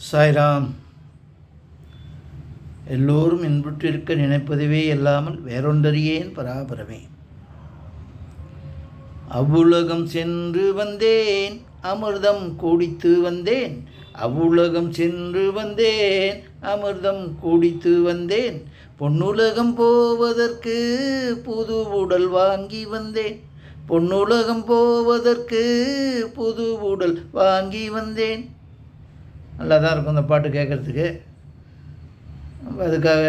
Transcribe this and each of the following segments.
சாய்ராம் எல்லோரும் இன்புற்றிருக்க நினைப்பதுவே இல்லாமல் வேறொன்றறியேன் பராபரமே. அவ்வுலகம் சென்று வந்தேன் அமிர்தம் குடித்து வந்தேன் அவ்வுலகம் சென்று வந்தேன் அமிர்தம் குடித்து வந்தேன் பொன்னுலகம் போவதற்கு புது உடல் வாங்கி வந்தேன் பொன்னுலகம் போவதற்கு புது உடல் வாங்கி வந்தேன். நல்லா தான் இருக்கும் இந்த பாட்டு கேட்குறதுக்கு. நம்ம அதுக்காக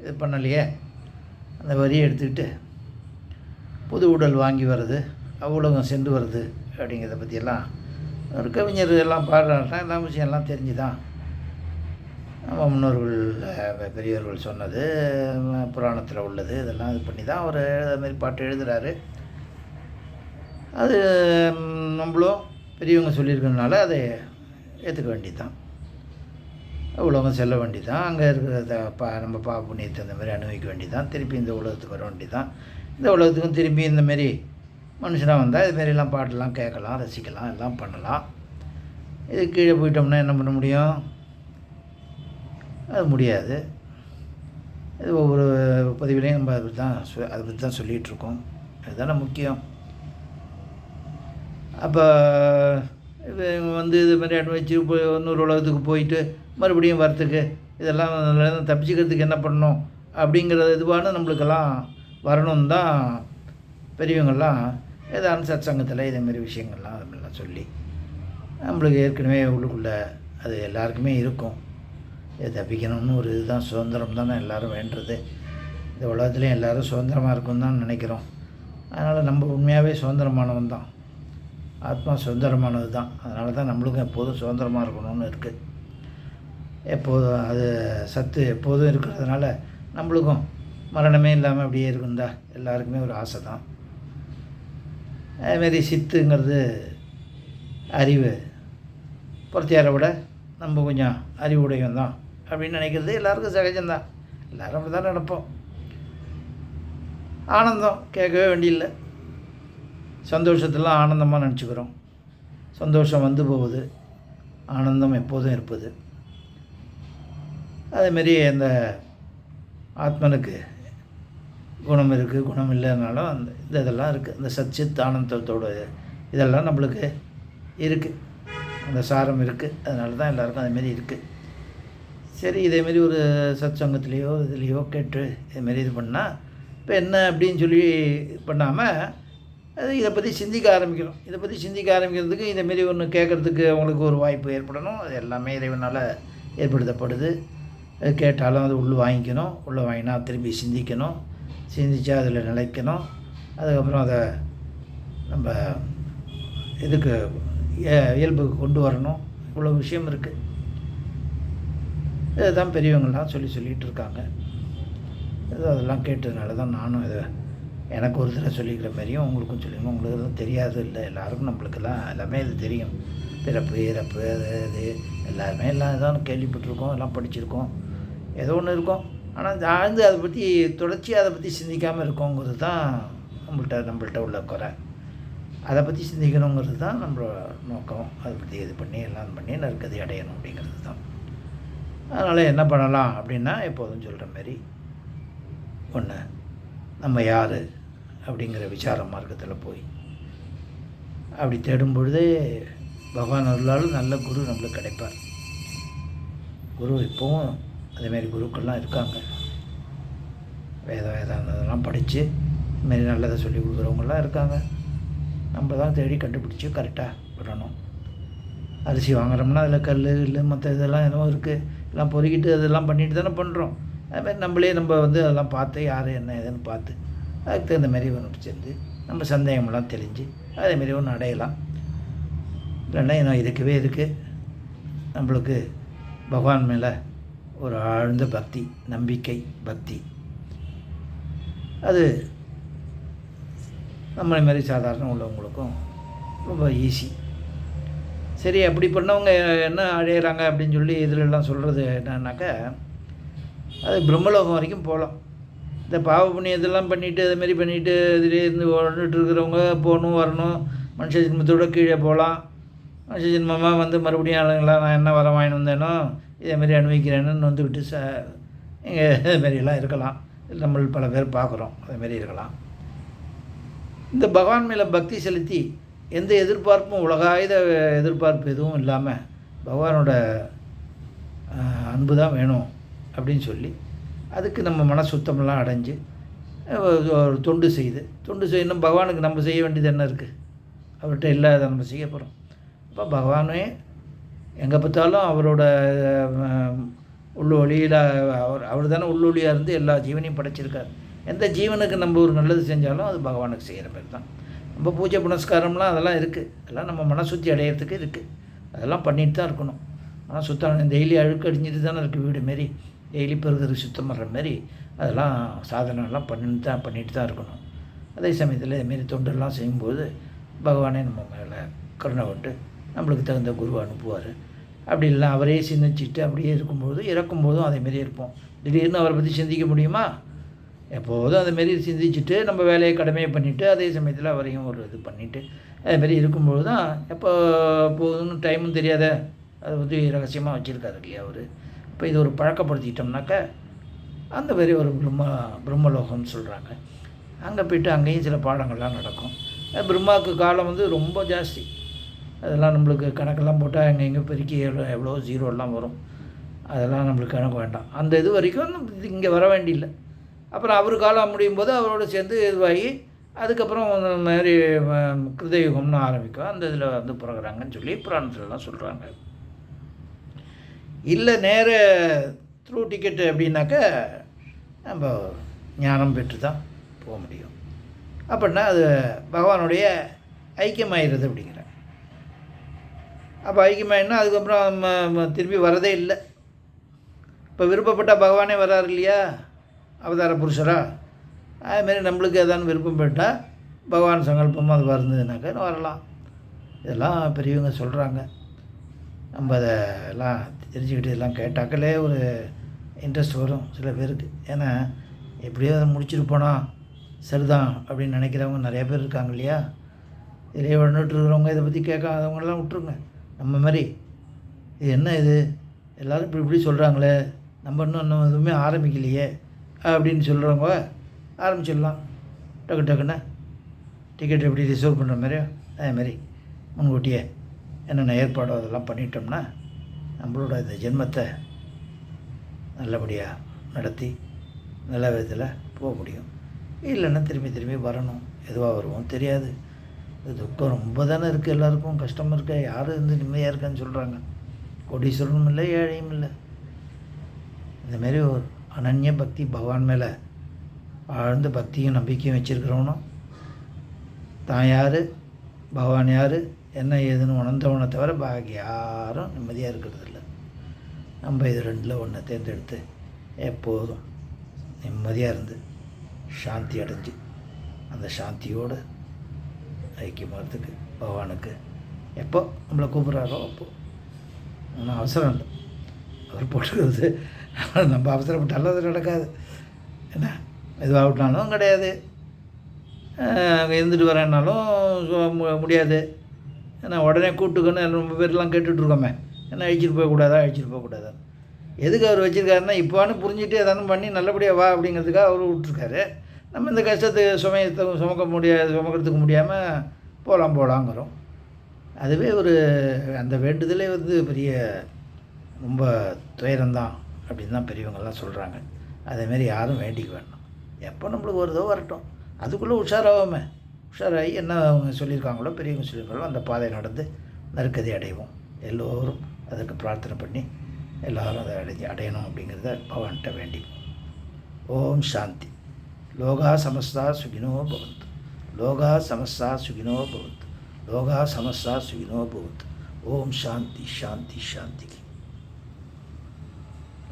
இது பண்ணலையே. அந்த வரியை எடுத்துக்கிட்டு புது உடல் வாங்கி வர்றது அவ்வளோகம் சென்று வருது அப்படிங்கிறத பற்றியெல்லாம் ஒரு கவிஞர் எல்லாம் பாடுறாருன்னா எல்லா விஷயம் எல்லாம் தெரிஞ்சு தான் நம்ம முன்னோர்கள் பெரியவர்கள் சொன்னது புராணத்தில் உள்ளது இதெல்லாம் இது பண்ணி தான் அவர் எழுதமாரி பாட்டு எழுதுகிறாரு அது நம்மளும் பெரியவங்க சொல்லியிருக்கனால அதை ஏற்றுக்க வேண்டியது தான் உலகம் செல்ல வேண்டி தான் அங்கே இருக்கிறத பா நம்ம பா புண்ணியத்தை இந்த மாதிரி அனுபவிக்க வேண்டி தான் திருப்பி இந்த உலகத்துக்கு வர வேண்டி தான் இந்த உலகத்துக்கும் திரும்பி இந்தமாரி மனுஷனாக வந்தால் இதுமாரிலாம் பாட்டெல்லாம் கேட்கலாம் ரசிக்கலாம் எல்லாம் பண்ணலாம். இது கீழே போயிட்டோம்னா என்ன பண்ண முடியும்? அது முடியாது. இது ஒவ்வொரு பதிவிலையும் நம்ம அதை பற்றி தான் சொ- அதை பற்றி தான் சொல்லிகிட்ருக்கோம் அதுதானே முக்கியம். அப்போ இப்போ இவங்க வந்து இது மாதிரி அனுபவிச்சு போய் இன்னொரு உலகத்துக்கு போயிட்டு மறுபடியும் வரத்துக்கு இதெல்லாம் தப்பிச்சுக்கிறதுக்கு என்ன பண்ணணும் அப்படிங்கிற இதுவான நம்மளுக்கெல்லாம் வரணும் தான் பெரியவங்கள்லாம் ஏதாவது சத்சங்கத்தில் இதேமாரி விஷயங்கள்லாம் அது சொல்லி நம்மளுக்கு ஏற்கனவே உள்ளுக்குள்ளே அது எல்லாருக்குமே இருக்கும். இதை தப்பிக்கணும்னு ஒரு இதுதான் சுதந்திரம் தானே எல்லோரும் வேண்டுறது. இந்த உலகத்துலேயும் எல்லோரும் சுதந்திரமாக இருக்கும் தான் நினைக்கிறோம். அதனால் நம்ம உண்மையாகவே சுதந்திரமானவன் தான். ஆத்மா சுதந்திரமானது தான். அதனால தான் நம்மளுக்கும் எப்போதும் சுதந்திரமாக இருக்கணும்னு இருக்குது எப்போதும் அது சத்து எப்போதும் இருக்கிறதுனால நம்மளுக்கும் மரணமே இல்லாமல் அப்படியே இருக்குந்தா எல்லாருக்குமே ஒரு ஆசை தான். அதுமாரி சித்துங்கிறது அறிவு. பொறுத்தியாரை விட நம்ம கொஞ்சம் அறிவுடையம் தான் அப்படின்னு நினைக்கிறது எல்லாருக்கும் சகஜம்தான் எல்லோரும் அப்படி தான் நினப்போம். ஆனந்தம் கேட்கவே வேண்டியில்லை. சந்தோஷத்தெல்லாம் ஆனந்தமாக நினச்சிக்கிறோம். சந்தோஷம் வந்து போகுது. ஆனந்தம் எப்போதும் இருப்பது. அதேமாரி அந்த ஆத்மனுக்கு குணம் இருக்குது குணம் இல்லைனாலும் அந்த இந்த இதெல்லாம் இருக்குது இந்த சச்சித் ஆனந்தத்தோட இதெல்லாம் நம்மளுக்கு இருக்குது அந்த சாரம் இருக்குது அதனால தான் எல்லாருக்கும் அதேமாரி இருக்குது சரி இதேமாரி ஒரு சத் சங்கத்துலேயோ இதுலேயோ கேட்டு இதுமாரி இது பண்ணால் இப்போ என்ன அப்படின்னு சொல்லி பண்ணாமல் அது இதை பற்றி சிந்திக்க ஆரம்பிக்கணும். இதை பற்றி சிந்திக்க ஆரம்பிக்கிறதுக்கு இந்தமாரி ஒன்று கேட்குறதுக்கு அவங்களுக்கு ஒரு வாய்ப்பு ஏற்படணும். அது எல்லாமே இறைவனால் ஏற்படுத்தப்படுது. அது கேட்டாலும் அது உள்ளே வாங்கிக்கணும். உள்ளே வாங்கினா திரும்பி சிந்திக்கணும். சிந்திச்சா அதில் நிலைக்கணும். அதுக்கப்புறம் அதை நம்ம இதுக்கு இயல்புக்கு கொண்டு வரணும். இவ்வளோ விஷயம் இருக்குது இதுதான் பெரியவங்கள்லாம் சொல்லி சொல்லிகிட்டு இருக்காங்க. இது அதெல்லாம் கேட்டதுனால தான் நானும் இதை எனக்கு ஒரு தடவை சொல்லிக்கிற மாதிரியும் உங்களுக்கும் சொல்லிக்கணும். உங்களுக்கு எதுவும் தெரியாது இல்லை. எல்லாருக்கும் நம்மளுக்கெல்லாம் எல்லாமே இது தெரியும். பிறப்பு இறப்பு அது இது எல்லாருமே எல்லாம் இதான் கேள்விப்பட்டிருக்கோம் எல்லாம் படிச்சிருக்கோம். ஏதோ ஒன்று இருக்கும். ஆனால் ஆழ்ந்து அதை பற்றி தொடர்ச்சி அதை பற்றி சிந்திக்காமல் இருக்கோங்கிறது தான் நம்மள்கிட்ட நம்மள்கிட்ட உள்ள குறை. அதை பற்றி சிந்திக்கணுங்கிறது தான் நம்மளோட நோக்கம். அதை பற்றி இது பண்ணி எல்லாம் பண்ணி நற்கதி அடையணும் அப்படிங்கிறது தான். அதனால் என்ன பண்ணலாம் அப்படின்னா எப்போதும் சொல்கிற மாதிரி ஒன்று நம்ம யார்? அப்படிங்கிற விசார மார்க்கத்தில் போய். அப்படி தேடும் பொழுதே பகவான் அருளாலும் நல்ல குரு நம்மளுக்கு கிடைப்பார். குரு இப்போவும் அதேமாரி குருக்கள்லாம் இருக்காங்க. வேத வேதாந்ததெல்லாம் படித்து இதுமாரி நல்லதை சொல்லி கொடுக்குறவங்களாம் இருக்காங்க. நம்ம தான் தேடி கண்டுபிடிச்சி கரெக்டாக விடணும் அரிசி வாங்குறோம்னா அதில் கல் இல்லை மற்ற இதெல்லாம் என்னவோ இருக்குது எல்லாம் பொறுக்கிட்டு அதெல்லாம் பண்ணிட்டு தானே பண்ணுறோம் அதுமாதிரி நம்மளே நம்ம வந்து அதெல்லாம் பார்த்து யார் என்ன ஏதுன்னு பார்த்து அதுக்கு தகுந்த மாதிரி ஒன்று சேர்ந்து நம்ம சந்தேகமெல்லாம் தெளிஞ்சு அதேமாரி ஒன்று அடையலாம். இல்லைன்னா இன்னும் இருக்கவே இருக்குது நம்மளுக்கு பகவான் மேலே ஒரு ஆழ்ந்த பக்தி நம்பிக்கை பக்தி. அது நம்மளை மாதிரி சாதாரண உள்ளவங்களுக்கும் ரொம்ப ஈஸி சரி அப்படி பண்ணவங்க என்ன அடையிறாங்க அப்படின்னு சொல்லி இதிலெல்லாம் சொல்கிறது என்னன்னாக்கா அது பிரம்மலோகம் வரைக்கும் போகலாம். இந்த பாவ புண்ணியத்தெல்லாம் பண்ணிவிட்டு அதுமாரி பண்ணிவிட்டு இதிலே இருந்து வாழ்ந்துட்டு இருக்கிறவங்க போகணும் வரணும். மனுஷ ஜென்மத்தோட கீழே போகலாம். மனுஷ ஜென்மமாக வந்து மறுபடியும் ஆளுங்களா நான் என்ன வர வாங்கிட்டு வந்தேனோ இதேமாரி அனுபவிக்கிறேன்னு வந்துக்கிட்டு ச இங்கே இதுமாரிலாம் இருக்கலாம். நம்ம பல பேர் பார்க்குறோம் அதேமாரி இருக்கலாம். இந்த பகவான் மேலே பக்தி செலுத்தி எந்த எதிர்பார்ப்பும் உலகாயுத எதிர்பார்ப்பு எதுவும் இல்லாமல் பகவானோட அன்பு தான் வேணும் அப்படின்னு சொல்லி அதுக்கு நம்ம மன சுத்தமெல்லாம் அடைஞ்சு ஒரு- தொண்டு செய்து தொண்டு செய்யணும் பகவானுக்கு நம்ம செய்ய வேண்டியது என்ன இருக்குது அவர்கிட்ட இல்லாத நம்ம செய்ய போகிறோம் அப்போ பகவானே எங்கே பார்த்தாலும் அவரோட உள்ளு வழியில் அவர் அவர் தானே உள்ளொழியாக இருந்து எல்லா ஜீவனையும் படைச்சிருக்கார். எந்த ஜீவனுக்கு நம்ம ஒரு நல்லது செஞ்சாலும் அது பகவானுக்கு செய்கிற மாதிரி தான். நம்ம பூஜை புனஸ்காரம்லாம் அதெல்லாம் இருக்குது அதெல்லாம் நம்ம மனசுத்தி அடையிறதுக்கு இருக்குது அதெல்லாம் பண்ணிட்டு தான் இருக்கணும். ஆனால் சுத்தம் டெய்லி அழுக்கு அடிஞ்சிட்டு தானே இருக்குது வீடு மாரி. டெய்லி பிறகு சுத்தம் பண்ணுற மாதிரி அதெல்லாம் சாதனைலாம் பண்ணிட்டு தான் பண்ணிட்டு தான் இருக்கணும். அதே சமயத்தில் இதுமாரி தொண்டெல்லாம் செய்யும்போது பகவானே நம்ம மேலே கருணை கொண்டு நம்மளுக்கு தகுந்த குரு அனுப்புவார். அப்படி இல்லை அவரே சிந்திச்சுட்டு அப்படியே இருக்கும்போது இறக்கும்போதும் அதேமாரி இருப்போம். திடீர்னு அவரை பற்றி சிந்திக்க முடியுமா? எப்போதும் அதேமாரி சிந்திச்சுட்டு நம்ம வேலையை கடமையை பண்ணிவிட்டு அதே சமயத்தில் அவரையும் ஒரு இது பண்ணிவிட்டு அதேமாரி இருக்கும்போது தான் எப்போ போகுதுன்னு டைமும் தெரியாத அதை வந்து ரகசியமாக வச்சுருக்காரு இல்லையா அவர். இப்போ இது ஒரு பழக்கப்படுத்திக்கிட்டோம்னாக்க அந்த மாதிரி ஒரு பிரம்ம பிரம்மலோகம்னு சொல்கிறாங்க அங்கே போய்ட்டு அங்கேயும் சில பாடங்கள்லாம் நடக்கும். பிரம்மாவுக்கு காலம் வந்து ரொம்ப ஜாஸ்தி. அதெல்லாம் நம்மளுக்கு கணக்கெல்லாம் போட்டால் எங்கே எங்கே பெருக்கி எவ்வளோ எவ்வளோ ஜீரோலாம் வரும். அதெல்லாம் நம்மளுக்கு கணக்கு வேண்டாம். அந்த இது வரைக்கும் இங்கே வர வேண்டியில்லை. அப்புறம் அவர் காலம் முடியும் போது அவரோட சேர்ந்து இதுவாகி அதுக்கப்புறம் இந்த மாதிரி கிருதயுகம்னு ஆரம்பிக்கும். அந்த இதில் வந்து பிறகுறாங்கன்னு சொல்லி புராணத்துலலாம் சொல்கிறாங்க இல்லை நேர த்ரூ டிக்கெட்டு அப்படின்னாக்கா நம்ம ஞானம் பெற்று தான் போக முடியும். அப்படின்னா அது பகவானுடைய ஐக்கியமாயிருது அப்படிங்கிறேன் அப்போ ஐக்கியமாயினா அதுக்கப்புறம் திரும்பி வரதே இல்லை. இப்போ விருப்பப்பட்டால் பகவானே வராரு இல்லையா? அவதார புருஷரா? அதுமாரி நம்மளுக்கு ஏதாவது விருப்பம் பெற்றால் பகவான் சங்கல்பமாக அது வருந்ததுனாக்கா வரலாம். இதெல்லாம் பெரியவங்க சொல்கிறாங்க நம்ம அதை எல்லாம் தெரிஞ்சுக்கிட்டு எல்லாம் கேட்டாக்களே ஒரு இன்ட்ரெஸ்ட் வரும் சில பேருக்கு. ஏன்னா எப்படியோ அதை முடிச்சுட்டு போனால் சரிதான் அப்படின்னு நினைக்கிறவங்க நிறையா பேர் இருக்காங்க இல்லையா? இதிலே வந்துட்டு இருக்கிறவங்க இதை பற்றி கேட்காதவங்கெல்லாம் விட்டுருங்க. நம்ம மாதிரி இது என்ன இது? எல்லோரும் இப்படி இப்படி சொல்கிறாங்களே நம்ம இன்னும் இன்னும் எதுவுமே ஆரம்பிக்கலையே அப்படின்னு சொல்கிறவங்க ஆரம்பிச்சிடலாம். டக்கு டக்குன்னு டிக்கெட் எப்படி ரிசர்வ் பண்ணுற மாதிரியோ அதே மாதிரி முன்கூட்டியே என்னென்ன ஏற்பாடோ அதெல்லாம் பண்ணிட்டோம்னா நம்மளோட இந்த ஜென்மத்தை நல்லபடியாக நடத்தி நல்ல விதத்தில் போக முடியும். இல்லைன்னா திரும்பி திரும்பி வரணும். எதுவாக வருவோம் தெரியாது. இது துக்கம் ரொம்ப தானே இருக்குது எல்லாருக்கும். கஷ்டமாக இருக்க? யாரும் இருந்து நிம்மதியாக இருக்கான்னு சொல்கிறாங்க. கோடீஸ்வரனும் இல்லை ஏழையும் இல்லை. இந்தமாரி ஒரு அனன்ய பக்தி பகவான் மேலே ஆழ்ந்த பக்தியும் நம்பிக்கையும் வச்சுருக்கிறவனும் தான் யார்? பகவான் யார்? என்ன ஏதுன்னு உணர்ந்தவனை தவிர பாக்கி யாரும் நிம்மதியாக இருக்கிறது இல்லை நம்ம இது ரெண்டில் ஒன்றை தேர்ந்தெடுத்து எப்போதும் நிம்மதியாக இருந்து சாந்தி அடைஞ்சு அந்த சாந்தியோடு ஐக்கியமாகிறதுக்கு பகவானுக்கு எப்போ நம்மளை கூப்பிட்றாரோ அப்போ. ஒன்றும் அவசரம் இல்லை. அவர் போட்டுக்கிறது நம்ம அவசரப்பட்டாலும் அது நடக்காது. என்ன? எதுவாகட்டாலும் கிடையாது. அங்கே இருந்துட்டு வரேன்னாலும் முடியாது. ஏன்னா உடனே கூட்டுக்கணும் ரொம்ப பேர்லாம் கேட்டுட்ருக்கோமே. என்ன அழிச்சிட்டு போகக்கூடாதா அழிச்சிட்டு போகக்கூடாதா? எதுக்கு அவர் வச்சுருக்காருன்னா இப்போன்னு புரிஞ்சுட்டு எதாவது பண்ணி நல்லபடியாக வா அப்படிங்கிறதுக்காக அவர் விட்ருக்காரு நம்ம இந்த கஷ்டத்தை சுமையத்தை சுமக்க முடியாது சுமக்கிறதுக்கு முடியாமல் போகலாம் போகலாங்கிறோம் அதுவே ஒரு அந்த வேண்டுதலே வந்து பெரிய ரொம்ப துயரம்தான் அப்படின்னு தான் பெரியவங்கள்லாம் சொல்கிறாங்க அதேமாரி யாரும் வேண்டிக்க வேண்டாம். எப்போ நம்மளுக்கு வருதோ வரட்டும். அதுக்குள்ளே உஷாராகாம உஷாராகி என்ன அவங்க சொல்லியிருக்காங்களோ பெரியவங்க சொல்லியிருக்காங்களோ அந்த பாதை நடந்து நறுக்கதை அடைவோம். எல்லோரும் அதற்கு பிரார்த்தனை பண்ணி எல்லோரும் அதை அடைஞ்சு அடையணும் அப்படிங்கிறத பகவான்கிட்ட வேண்டிப்போம் ஓம் சாந்தி. லோகா சமஸ்தா சுகினோ பவந்து. லோகா சமஸ்தா சுகினோ பவந்து. லோகா சமஸ்தா சுகினோ பவந்து. ஓம் சாந்தி சாந்தி சாந்திக்கு